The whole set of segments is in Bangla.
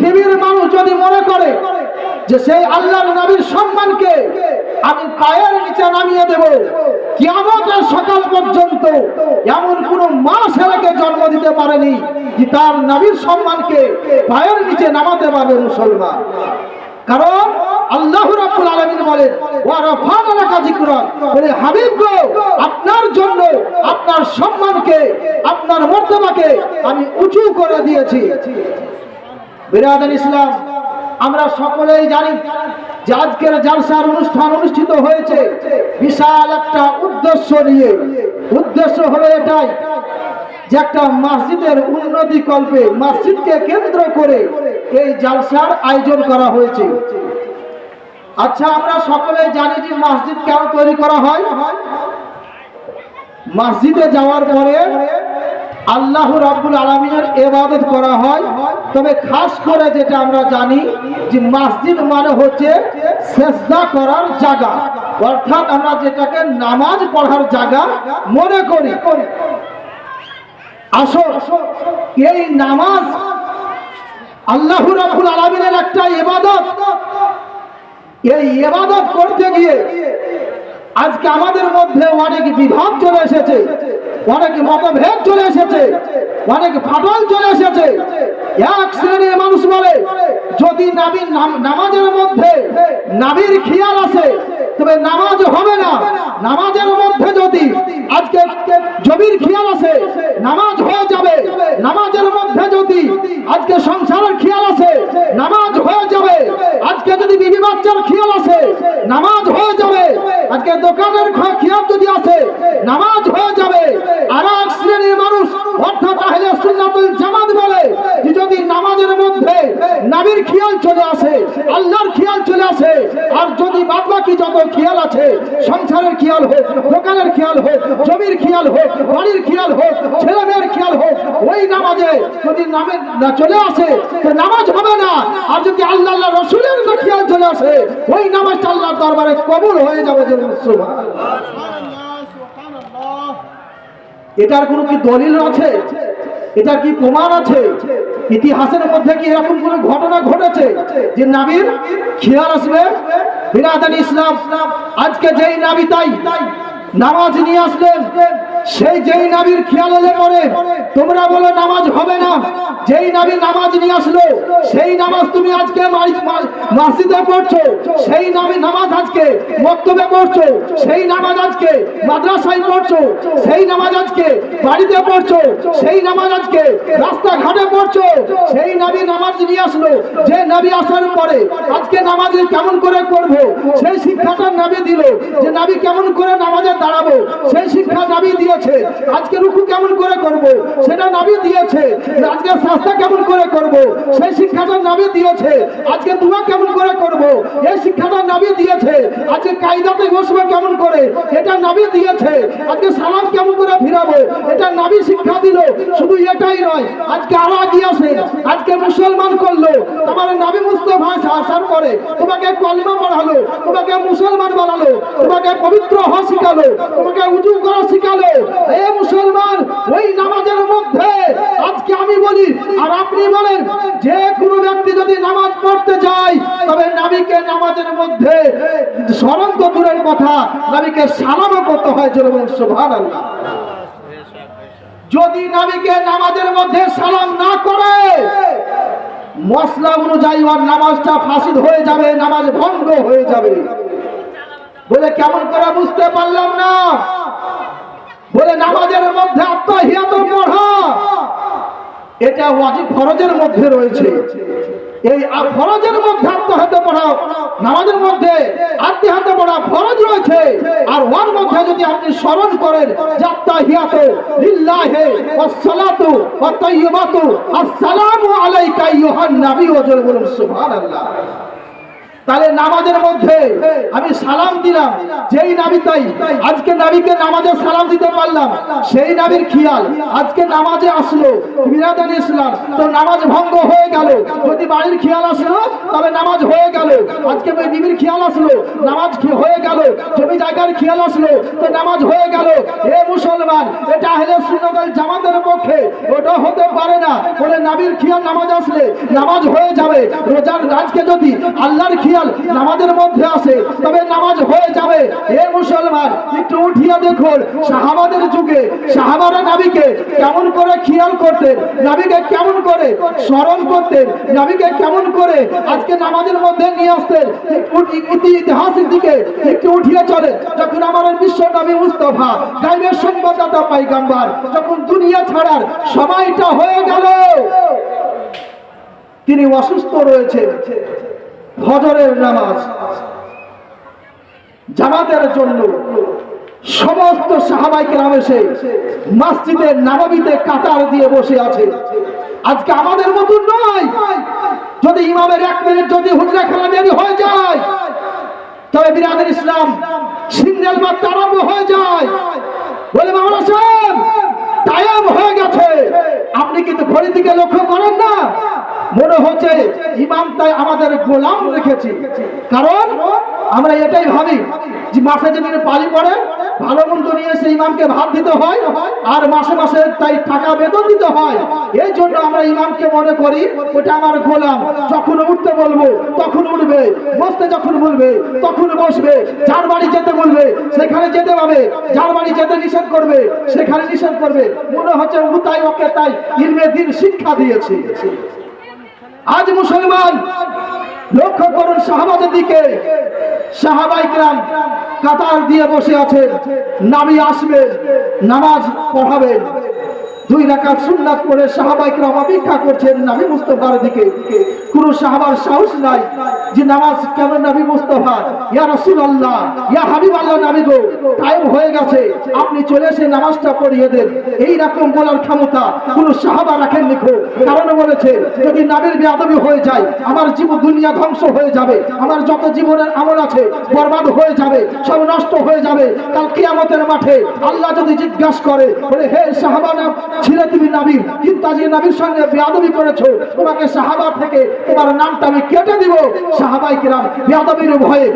পৃথিবীর মানুষ যদি মনে করে যে সেই আল্লাহর নবীর সম্মানকে আমি পায়ের নিচে নামিয়ে দেব, কিয়ামতের সকাল পর্যন্ত এমন কোন মা ছেলেকে জন্ম দিতে পারেনি যে তার নবীর সম্মানকে পায়ের নিচে নামাতে পারবে মুসলমান। কারণ আল্লাহ রাব্বুল আলামিন বলেন, ওয়া রাফানা লাকা বলে, হাবিব গো, আপনার জন্য আপনার সম্মানকে, আপনার মর্যাদাকে আমি উঁচু করে দিয়েছি। বিরাদান ইসলাম, আমরা সকলেই জানি যে আজকের জালসার অনুষ্ঠান অনুষ্ঠিত হয়েছে। বিশাল একটা উদ্দেশ্য নিয়ে। উদ্দেশ্য হলো এটাই যে একটা মসজিদের উন্নতি কল্পে মসজিদকে কেন্দ্র করে এই জালসার আয়োজন করা হয়েছে। আচ্ছা আমরা সকলে জানি যে মসজিদ কেন তৈরি করা হয়? মসজিদে যাওয়ার পরে আল্লাহ রাব্বুল আলমিনের এবাদত করা হয়। তবে খাস করে যেটা আমরা জানি যে মসজিদ মানে হচ্ছে সেজদা করার জায়গা। অর্থাৎ আমরা যেটাকে নামাজ পড়ার জায়গা মনে করি। আসো এই নামাজ আল্লাহ রাব্বুল আলমিনের একটা এবাদত এই এবাদত করতে গিয়ে আজকে আমাদের মধ্যে অনেক বিভাগ চলে এসেছে। অনেক মতভেদ চলে এসেছে, অনেক ফাটল চলে এসেছে। এক শ্রেণির মানুষ বলে, যদি নাবির নামাজের মধ্যে নাবির খেয়াল আছে, তবে নামাজ হবে না। নামাজের মধ্যে যদি আজকে জমির খেয়াল আছে, নামাজ হয়ে যাবে। নামাজের মধ্যে যদি আজকে সংসারের খেয়াল আছে, নামাজ হয়ে যাবে। আজকে যদি বিবি বাচ্চার খেয়াল আছে, নামাজ হয়ে যাবে। আজকে দোকানের খেয়াল যদি আছে, নামাজ হয়ে যাবে আর এক শ্রেণির মানুষ অর্থাৎ আহলে সুন্নাতুল জামাত বলে যে যদি নামাজের মধ্যে নাবির খেয়াল চলে আসে আল্লাহর খেয়াল চলে আসে আর যদি বাদ বাকি যত খেয়াল আছে সংসারের খেয়াল হোক দোকানের খেয়াল হোক জমির খেয়াল হোক বাড়ির খেয়াল হোক ছেলে মেয়ের খেয়াল হোক ওই নামাজে যদি নামে চলে আসে নামাজ হবে না। আর যদি আল্লাহ আল্লাহ রসুলের খেয়াল চলে আসে, ওই নামাজটা আল্লাহর দরবারে কবুল হয়ে যাবে যে এটার কোনো কি দলিল আছে? এটার কি প্রমাণ আছে? ইতিহাসের মধ্যে কি এরকম কোন ঘটনা ঘটেছে যে নাবির খেয়াল আসবে? বিরাদান ইসলাম, আজকে যেই নাবি তাই নামাজ নিয়ে আসলেন সেই যেই নাবির খেয়াল এলে পরে তোমরা বলো নামাজ হবে না। যেই নাবি নামাজ নিয়ে আসলো, সেই নামাজ তুমি আজকে মসজিদে পড়ছো। সেই নামে নামাজ আজকে মক্তবে পড়ছো। সেই নামাজ আজকে মাদ্রাসায় পড়ছো। সেই নামাজ আজকে বাড়িতে পড়ছো। সেই নামাজ আজকে রাস্তাঘাটে পড়ছো। সেই নাবি নামাজ নিয়ে আসলো। যে নাবি আসার পরে আজকে নামাজ কেমন করে করব সেই শিক্ষাটা নাবি দিল। যে নাবি কেমন করে নামাজে দাঁড়াবো? সেই শিক্ষা নাবি দিয়েছে। আজকে রুকু কেমন করে করব? সেটা নাবি দিয়েছে। আজকে শাস্তা কেমন করে করব? সেই শিক্ষাটা নাবি দিয়েছে। আজকে দুয়া কেমন করে করব? এই শিক্ষাটা নাবি দিয়েছে। আজকে কায়দাতে বসবে কেমন করে? এটা নাবি দিয়েছে। আজকে সালাম কেমন করে ফিরাবো? এটা নাবি শিক্ষা দিল। শুধু এটাই নয়, আজকে আরও আগিয়ে আসে। আজকে মুসলমান করল। তোমার নাবি মুস্তফা আসার পরে তোমাকে কলমা পড়ালো, তোমাকে মুসলমান বানালো, তোমাকে পবিত্র হওয়া শিখালো, তোমাকে উঁচু করা শিখালো। এ মুসলমান, ওই নামাজের মধ্যে আজকে আমি বলি, আর আপনি বলেন, যে কোনো ব্যক্তি যদি নামাজ পড়তে যায়, তবে নাবিকে নামাজের মধ্যে স্মরণ তো কথা, নাবিকে সালামও করতে হয় জনগণ সুভান যদি নাবিকে নামাজের মধ্যে সালাম না করে মশলা অনুযায়ী ওর নামাজটা ফাঁসিদ হয়ে যাবে, নামাজ ভঙ্গ হয়ে যাবে। বলে কেমন করে বুঝতে পারলাম না? বলে নামাজের মধ্যে আত্মহিয়াত পড়া। এটা ওয়াজিব ফরজের মধ্যে রয়েছে। এই ফরজের মধ্যে আত্মহাতে পড়া, নামাজের মধ্যে আত্মহাতে পড়া ফরজ রয়েছে। আর ওর মধ্যে যদি আপনি স্মরণ করেন জাত্তাহিয়াত লিল্লাহি ওয়াস সালাতু ওয়াত তাইয়্যিবাতু আসসালামু আলাইকা আইয়ুহান নবী ওয়া বলুন সুবহানাল্লাহ। তাহলে নামাজের মধ্যে আমি সালাম দিলাম। যেই নাবি তাই, আজকে নাবিকে নামাজে সালাম দিতে পারলাম। সেই নাবির খেয়াল আজকে নামাজে আসলো বিরাদান ইসলাম। তো নামাজ ভঙ্গ হয়ে গেল। যদি বাড়ির খেয়াল আসলো, তবে নামাজ হয়ে গেল। আজকে ওই বিবির খেয়াল আসলো, নামাজ হয়ে গেল। জমি জায়গার খেয়াল আসলো, তো নামাজ হয়ে গেল। এ মুসলমান, এটা হলে সুন্নতাল জামাতের পক্ষে, ওটা হতে পারে না। বলে নাবির খেয়াল নামাজ আসলে, নামাজ হয়ে যাবে। রোজার আজকে যদি আল্লাহর খেয়াল নামাজের মধ্যে আসে তবে নামাজ হয়ে যাবে। এ মুসলমান, একটু উঠিয়া দেখুন সাহাবাদের যুগে সাহাবারা নাবিকে কেমন করে খেয়াল করতেন, নাবিকে কেমন করে স্মরণ করতেন, নাবিকে কেমন করে আজকে নামাজের মধ্যে নিয়ে আসতেন ইতিহাসের দিকে, একটু উঠিয়ে চলে যখন আমার বিশ্ব নবী মুস্তফা, গাইবের সংবাদদাতা, পাইগাম্বার, যখন দুনিয়া ছাড়ার সময়টা হয়ে গেল, তিনি অসুস্থ রয়েছে ফজরের নামাজ। জামাতের জন্য সমস্ত সাহাবাই কেরাম এসে মসজিদের নামাবিতে কাতার দিয়ে বসে আছে। আজকে আমাদের মতন নয়। যদি ইমামের এক মিনিট যদি হুজরা খেলা দেরি হয়ে যায়, তবে বিরাদের ইসলাম সিঙ্গেল মাত্র আরম্ভ হয়ে যায়। বলে মামলা হয়ে গেছে। আপনি কিন্তু ঘড়ির দিকে লক্ষ্য করেন না। মনে হচ্ছে ইমাম তাই আমাদের গোলাম রেখেছি। কারণ আমরা এটাই ভাবি যে মাসে যেদিন পালি পড়ে, ভালো মন্দ নিয়ে সেই ইমামকে ভাত দিতে হয়, আর মাসে মাসে তাই টাকা বেতন দিতে হয়। এই জন্য আমরা ইমামকে মনে করি, ওটা আমার গোলাম। যখন উঠতে বলব, তখন উঠবে। বসতে যখন বলবে, তখন বসবে। যার বাড়ি যেতে বলবে, সেখানে যেতে হবে যার বাড়ি যেতে নিষেধ করবে, সেখানে নিষেধ করবে। মনে হচ্ছে ও তাই ওকে তাই ইলমে দিন শিক্ষা দিয়েছে। আজ মুসলমান লক্ষ্য করুন শাহবাজের দিকে। সাহাবাইকরাম কাতার দিয়ে বসে আছে নামি আসবে, নামাজ পড়াবেন। দুই রাকাত সুন্নাত পড়ে সাহাবাইকরাম অপেক্ষা করছেন নবী মুস্তফার দিকে। কোন সাহাবার সাহস নাই যে নামাজ কেন নবী মুস্তফা? ইয়া রাসূলুল্লাহ, ইয়া হাবিবাল্লাহ নবী গো, টাইম হয়ে গেছে, আপনি চলে এসে নামাজটা পড়িয়ে দেন। এই রকম বলার ক্ষমতা কোন সাহাবা রাখেননি খো কারণ বলেছে, যদি নাবির বেয়াদবি হয়ে যায়, আমার জীবন দুনিয়া ধ্বংস হয়ে যাবে, আমার যত জীবনের আমল আছে বরবাদ হয়ে যাবে, সব নষ্ট হয়ে যাবে। কাল কিয়ামতের মাঠে আল্লাহ যদি জিজ্ঞাসা করে, বলে, হে সাহাবা না ছিলে তুমি নাবির কিন্তু আজ এই নাবির সঙ্গে বেয়াদবি করেছ। তোমাকে সাহাবা থেকে তোমার নামটা আমি কেটে দিব। সাহাবাই কিরাম, বেয়াদবির ভয়ে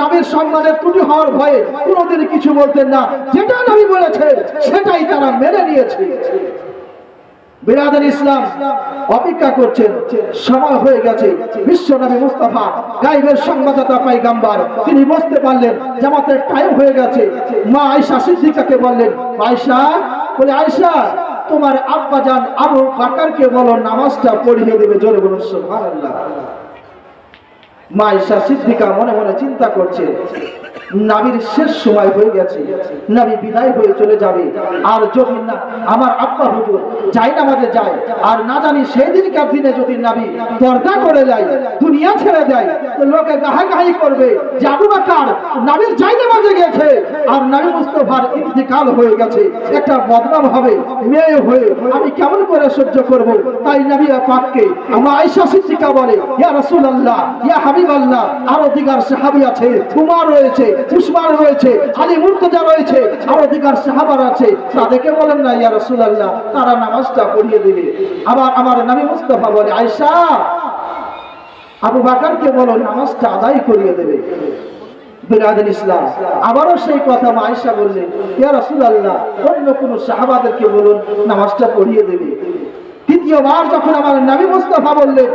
নাবির সম্মানের ত্রুটি হওয়ার ভয়ে কোনোদিন কিছু বলতেন না। যেটা নবী বলেছে, সেটাই তারা মেনে নিয়েছে। বিরাদের ইসলাম অপেক্ষা করছেন সময় হয়ে গেছে। বিশ্ব নবী মুস্তাফা গাইবের সংবাদদাতা তিনি বুঝতে পারলেন, জামাতের টাইম হয়ে গেছে। মা আয়সা সিদ্দিকাকে বললেন আয়সা বলে আয়সা তোমার আব্বা যান আবু বাকারকে বলো নামাজটা পড়িয়ে দেবে জোরে বলুন সুবহানাল্লাহ। মা ঈশা সিদ্দিকা মনে মনে চিন্তা করছে, নাবির শেষ সময় হয়ে গেছে, নাবি বিদায় হয়ে চলে যাবে। আর যদি না, আমার আব্বা হুজুর যাই নামাজে যায়, আর না জানি সেই দিনকার দিনে যদি নাবি পর্দা করে যায় দুনিয়া ছেড়ে দেয়, তো লোকে গাহাগাহি করবে যে আবু বাকার নাবির যাই নামাজে গেছে, আর নাবি মুস্তফার ইন্তিকাল হয়ে গেছে। একটা বদনাম হবে, মেয়ে হয়ে আমি কেমন করে সহ্য করব? তাই নাবি পাককে আমার আয়েশা সিদ্দিকা বলে, ইয়া রাসূলুল্লাহ, ইয়া হাবিবাল্লাহ আরও দিগার সাহাবী আছে, উমর রয়েছে, উসমান রয়েছে, আলী মুর্তজা রয়েছে, আরও দিগার সাহাবার আছে। তাদেরকে বলেন না, ইয়া রাসূলুল্লাহ, তারা নামাজটা পড়িয়ে দিবে। আবার আমার নবী মুস্তাফা বলে, আয়েশা, আবু বাকারকে বলো, নামাজটা আদায় করিয়ে দেবে। আবারও সেই কথা মা আয়েশা বললেন, ইয়া রাসূলুল্লাহ, অন্য কোন সাহাবাদেরকে বলুন, নামাজটা পড়িয়ে দেবে। দ্বিতীয়বার যখন আমার নবী মুস্তাফা বললেন